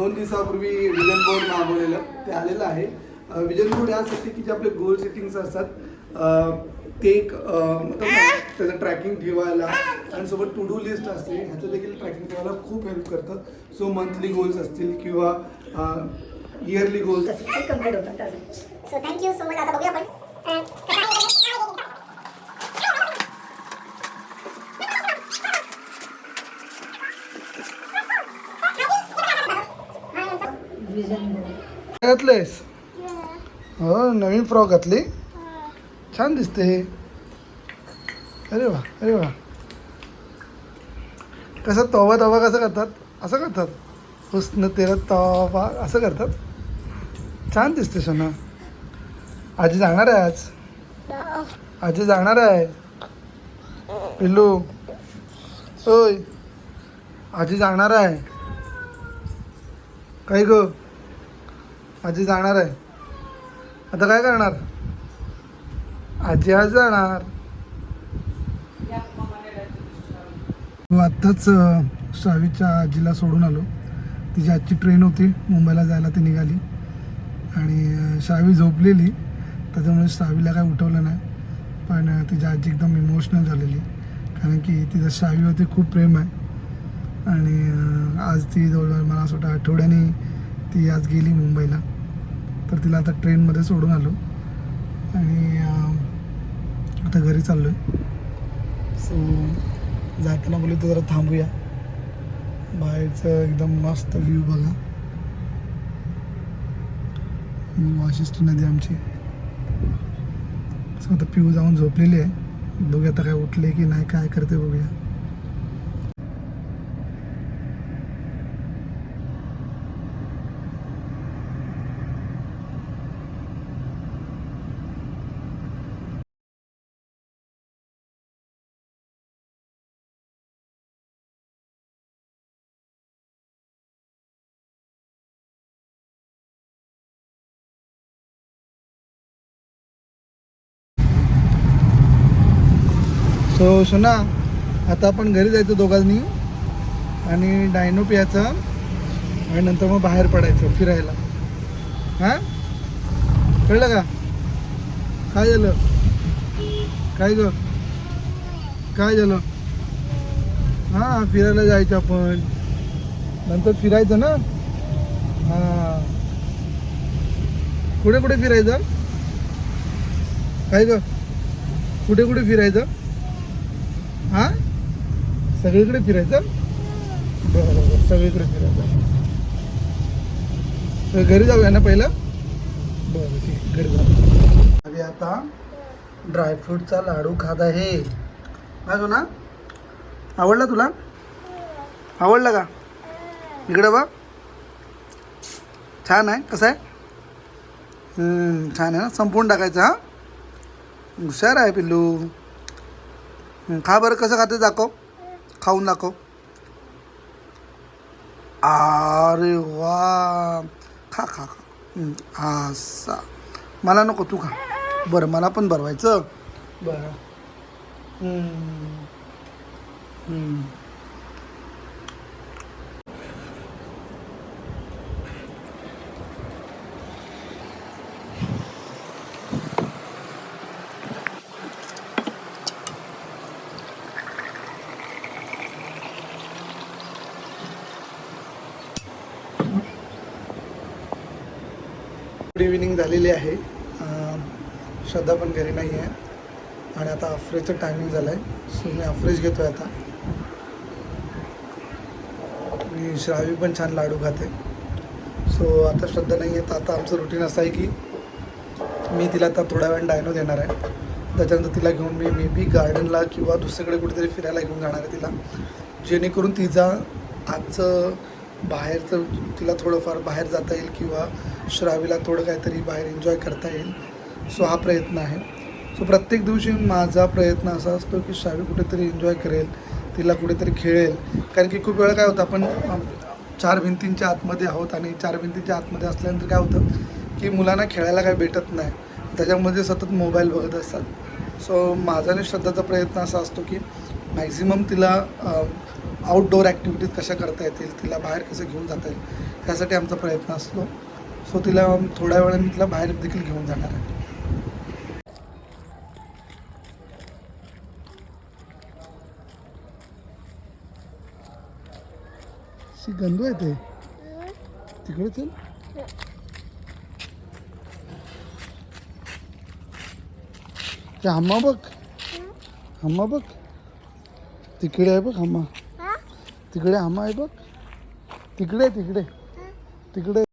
दोन दिवसापूर्वी vision board मागवलेलं ते आलेलं आहे. विजन बोर्ड यासाठी की जे आपले गोल सेटिंग्स असतात. ते एक त्याचं ट्रॅकिंग ठेवायला आणि सोबत टू डू लिस्ट असते. ह्याचं देखील ट्रॅकिंग ठेवायला खूप हेल्प करतं. सो मंथली गोल्स असतील किंवा इयरली गोल्स कंप्लीट होतात so thank you so much आता बघूया आपण. Vision board. घातलेस हो नवीन फ्रॉक घातली? छान दिसते अरे वा अरे वा. कसं तवा तवा कसं करतात? असं करतात. हुस्न तेरा तवा असं करतात. छान दिसते सोना. आजी जाणार आहे आज? आजी जाणार आहे. पिल्लू. होय आजी जाणार आहे. काय ग? आजी जाणार आहे. आता काय करणार? आजी आज जाणार. आत्ताच श्रावीच्या आजीला सोडून आलो. तिची आजची ट्रेन होती. मुंबईला जायला ती निघाली. आणि श्रावी झोपलेली. त्याच्यामुळे श्रावीला काय उठवलं नाही. पण तिची आजी एकदम इमोशनल झालेली. कारण की तिचं श्रावीवरती खूप प्रेम आहे. आणि आज ती जवळजवळ मला असं वाटतं आठवड्याने ती आज गेली मुंबईला. तर तिला आता ट्रेनमध्ये सोडून आलो. आणि आता घरी चाललो आहे सो जाताना बोलले तर जरा थांबूया. बाहेरचं एकदम मस्त व्ह्यू बघा. ही वाशिष्ठी नदी आमची. सो आता पिऊ जाऊन झोपलेली आहे. बघूया आता काय उठले की नाही काय करते बघूया. सो सुना आता आपण घरी जायचं दोघांनी आणि डायनो प्यायचं आणि नंतर मग बाहेर पडायचं फिरायला. हां? कळलं का? काय झालं? काय ग? काय झालं? हां फिरायला जायचं आपण. नंतर फिरायचं ना? हां. कुठे कुठे फिरायचं? काय ग? कुठे कुठे फिरायचं? हा? सगळीकडे फिरायचं? बरं बरं सगळीकडे फिरायचं. तर घरी जाऊया ना पहिलं? बरं ठीक घरी जाऊ. आम्ही आता ड्रायफ्रूटचा लाडू खात आहे. अजून ना आवडला तुला? आवडला का? इकडं बा छान आहे कसं आहे? छान आहे ना? संपवून टाकायचं हा? हुशार आहे पिल्लू. खा बरं कसं खाते दाखव. खाऊन दाखव. अरे वा. खा खा खा. असा. मला नको तू खा. बरं मला पण भरवायचं. बरं. हं. झालेली आहे श्रद्धा पण घरी नाही आहे आणि आता अफ्रेजचं टायमिंग झालं आहे सो मी अफ्रेज घेतो आहे आता. मी श्रावी पण छान लाडू खाते. सो आता श्रद्धा नाही आहे तर आता आमचं रुटीन असं आहे की मी तिला आता थोड्या वेळ डायनो देणार आहे. त्याच्यानंतर तिला घेऊन मी मे बी गार्डनला किंवा दुसरीकडे कुठेतरी फिरायला घेऊन जाणार आहे तिला. जेणेकरून तिचा आजचं बाहेरचं तिला थोडंफार बाहेर जाता येईल किंवा श्रावीला थोडं काहीतरी बाहेर एन्जॉय करता येईल. सो हा प्रयत्न आहे. सो प्रत्येक दिवशी माझा प्रयत्न असा असतो की श्रावी कुठेतरी एन्जॉय करेल तिला कुठेतरी खेळेल. कारण की खूप वेळा काय होतं आपण चार भिंतींच्या आतमध्ये आहोत आणि चार भिंतींच्या आतमध्ये असल्यानंतर काय होतं की मुलांना खेळायला काय भेटत नाही. त्याच्यामध्ये सतत मोबाईल बघत असतात. सो माझा आणि श्रद्धाचा प्रयत्न असा असतो की मॅक्झिमम तिला आउटडोअर ॲक्टिव्हिटीज कशा करता येतील तिला बाहेर कसं घेऊन जाता येईल त्यासाठी आमचा प्रयत्न असतो. सो तिला थोड्या वेळाने तिला बाहेर देखील घेऊन जाणार आहे. शी गंदू आहे ते. तिकडे चल. ते हम्मा बघ. हम्मा बघ. तिकडे आहे बघ हम्मा तिकडे हम्मा आहे बघ. तिकडे तिकडे. तिकडे.